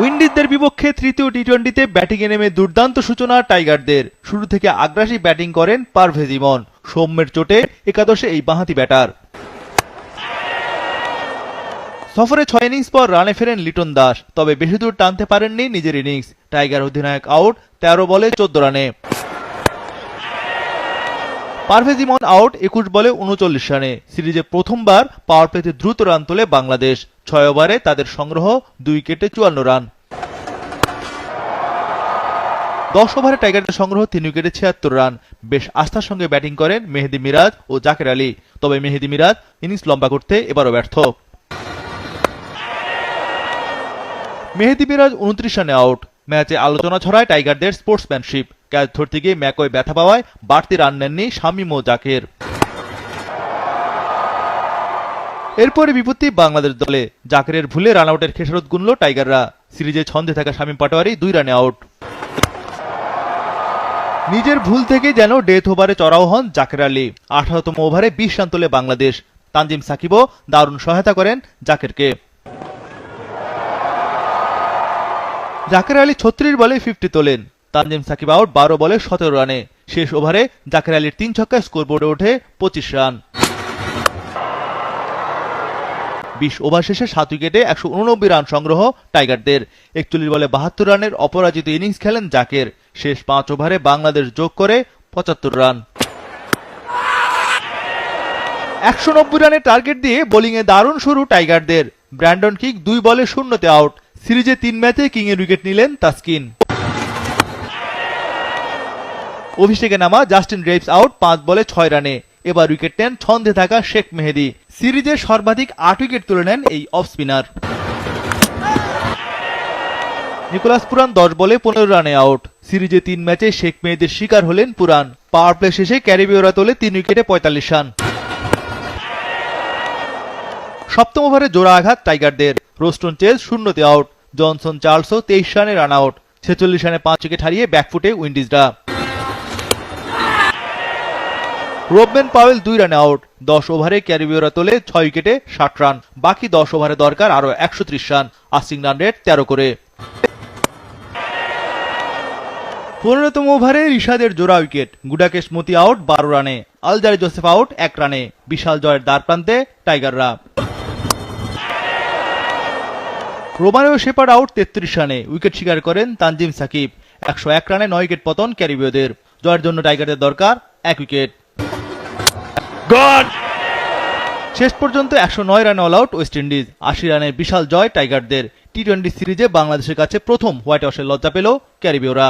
উইন্ডিজদের বিপক্ষে তৃতীয় টি টোয়েন্টিতে ব্যাটিংয়ে নেমে দুর্দান্ত সূচনা টাইগারদের। শুরু থেকে আগ্রাসী ব্যাটিং করেন পারভেজ ইমন। সৌম্যের চোটে একাদশে এই বাঁহাতি ব্যাটার। সফরে ছয় ইনিংস পর রানে ফেরেন লিটন দাস, তবে বেশি দূর টানতে পারেননি নিজের ইনিংস টাইগার অধিনায়ক আউট, তেরো বলে চোদ্দ রানে। পারভেজ ইমন আউট একুশ বলে উনচল্লিশ রানে। সিরিজে প্রথমবার পাওয়ার প্লেতে দ্রুত রান তোলে বাংলাদেশ। ছয় ওভারে তাদের সংগ্রহ দুই উইকেটে চুয়ান্ন রান। দশ ওভারে টাইগারদের সংগ্রহ তিন উইকেটে ছিয়াত্তর রান। বেশ আস্থার সঙ্গে ব্যাটিং করেন মেহেদি মিরাজ ও জাকের আলী। তবে মেহেদি মিরাজ ইনিংস লম্বা করতে এবারও ব্যর্থ। মেহেদি মিরাজ উনত্রিশ রানে আউট। ম্যাচে আলোচনা ছড়ায় টাইগারদের স্পোর্টসম্যানশিপ ক্যাচ ধরতে গিয়ে ম্যাকয় ব্যথা পাওয়ায় বাড়তি রান নেননি শামীম ও জাকের। এরপরে বিপত্তি বাংলাদেশ দলে। জাকেরের ভুলে রান আউটের খেসারত গুনল টাইগাররা। সিরিজে ছন্দে থাকা শামীম পাটোয়ারি দুই রানে আউট। নিজের ভুল থেকে যেন ডেথ ওভারে চড়াও হন জাকের আলী। আঠারোতম ওভারে বিশ রান তোলে বাংলাদেশ। তানজিম সাকিবও দারুণ সহায়তা করেন জাকেরকে। জাকের আলী ছত্রিশ বলে ফিফটি তোলেন। তানজিম সাকিব আউট বারো বলে সতেরো রানে। শেষ ওভারে জাকের আলীর তিন ছক্কায় স্কোরবোর্ডে ওঠে পঁচিশ রান। বিশ ওভার শেষে সাত উইকেটে একশো উননব্বই রান সংগ্রহ টাইগারদের। একচল্লিশ বলে বাহাত্তর রানের অপরাজিত ইনিংস খেলেন জাকের। শেষ পাঁচ ওভারে বাংলাদেশ যোগ করে পঁচাত্তর রান। একশো নব্বই রানের টার্গেট দিয়ে বোলিংয়ে দারুণ শুরু টাইগারদের। ব্র্যান্ডন কিক দুই বলে শূন্যতে আউট। সিরিজে তিন ম্যাচে কিং এর উইকেট নিলেন তাসকিন। অভিষেকে নামা জাস্টিন রেপস আউট, পাঁচ বলে ছয় রানে। এবার উইকেট নেন ছন্দে থাকা শেখ মেহেদি। সিরিজে সর্বাধিক আট উইকেট তুলে নেন এই অফ স্পিনার নিকোলাস পুরান দশ বলে পনেরো রানে আউট। সিরিজে তিন ম্যাচে শেখ মেহেদির শিকার হলেন পুরান। পাওয়ার প্লে শেষে ক্যারিবিওরা তোলে তিন উইকেটে পঁয়তাল্লিশ রান। সপ্তম ওভারে জোড়া আঘাত টাইগারদের। রোস্টন চেজ শূন্যতে আউট। জনসন চার্লসও তেইশ রানে রান আউট। ছেচল্লিশ রানে পাঁচ উইকেট হারিয়ে ব্যাকফুটে উইন্ডিজরা। রোবম্যান পাওয়েল দুই রানে আউট। দশ ওভারে ক্যারিবিওরা তোলে ছয় উইকেটে ষাট রান। বাকি দশ ওভারে দরকার আরও একশো ত্রিশ রান। আসিং রান রেট তেরো করে। পনেরোতম ওভারে রিশাদের জোড়া উইকেট। গুডাকেশ মতি আউট বারো রানে। আলজারি জোসেফ আউট এক রানে। বিশাল জয়ের দ্বার প্রান্তে টাইগাররা। রোমানিও শেপার্ড আউট তেত্রিশ রানে। উইকেট শিকার করেন তানজিম সাকিব। একশো এক রানে নয় উইকেট পতন ক্যারিবীয়দের। জয়ের জন্য টাইগারদের দরকার এক উইকেট। শেষ পর্যন্ত একশো নয় রানে অল আউট ওয়েস্ট ইন্ডিজ আশি রানের বিশাল জয় টাইগারদের টি টোয়েন্টি সিরিজে বাংলাদেশের কাছে প্রথম হোয়াইট হাউসের লজ্জা পেল ক্যারিবীয়রা।